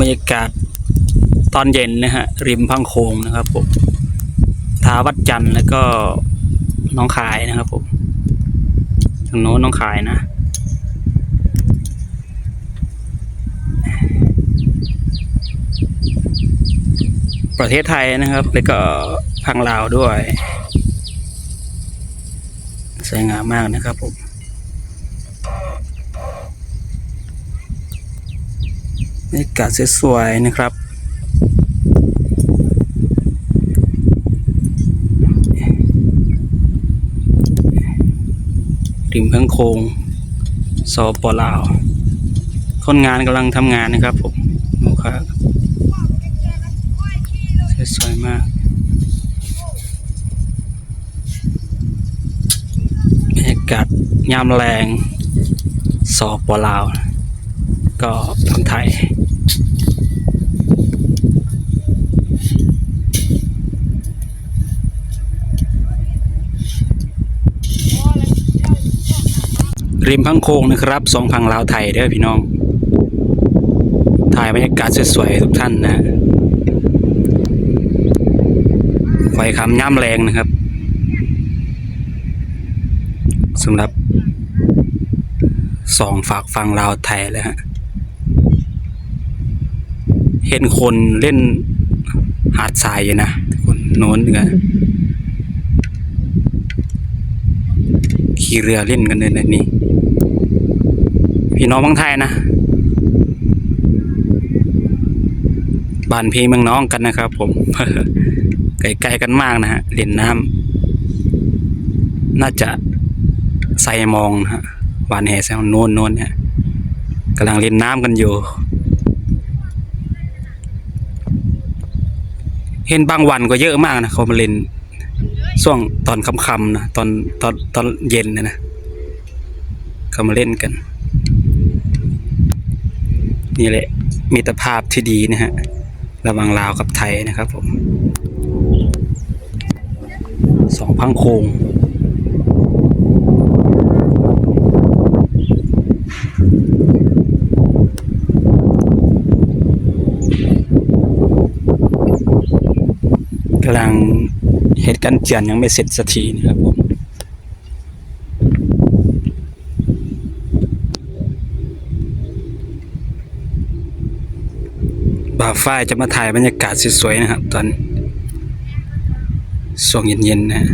บรรยากาศตอนเย็นนะฮะริมพังโคงนะครับผมท้าวัดจันทร์แล้วก็น้องขายนะครับผมทางโน้นน้องขายนะประเทศไทยนะครับ แล้วก็พังลาวด้วย สวยงามมากนะครับผม บรรยากาศสวยๆนะครับริมพังโคงสปลาว คนงานกำลังทำงานนะครับผมลูกค้าสวยมากบรรยากาศยามแรงสอปลาว ก็คนไทย ริมพังโคงนะครับสองพังลาวไทยเด้อพี่น้อง ถ่ายบรรยากาศสวยๆทุกท่านนะไฟคำย่ำแรงนะครับสำหรับสองฝากฟังลาวไทยแล้วฮะเห็นคนเล่นหาดทรายอยู่นะคนโน้นก็ขี่เรือเล่นกันเลยนะนี่ พี่น้องบางไทยนะบ้านพี่เมืองน้องกันนะครับ ผมใกล้ๆกันมากนะฮะเล่นน้ำน่าจะใส่มองนะฮะวานแห่แซวโน้นโน้นเนี่ยกำลังเล่นน้ำกันอยู่ เห็นบางวันก็เยอะมากนะเขามาเล่นช่วงตอนค่ำๆนะตอนตอนตอนเย็นเนยนะเขามาเล่นกัน นี่แหละมิตรภาพที่ดีนะฮะระหว่างลาวกับไทยนะครับผมสองพังโคงกำลังเหตุการณ์เจียนยังไม่เสร็จสักทีนะครับผม บ่าวฝ้ายจะมาถ่ายบรรยากาศสวยๆนะครับ ตอนช่วงเย็นๆนะฮะ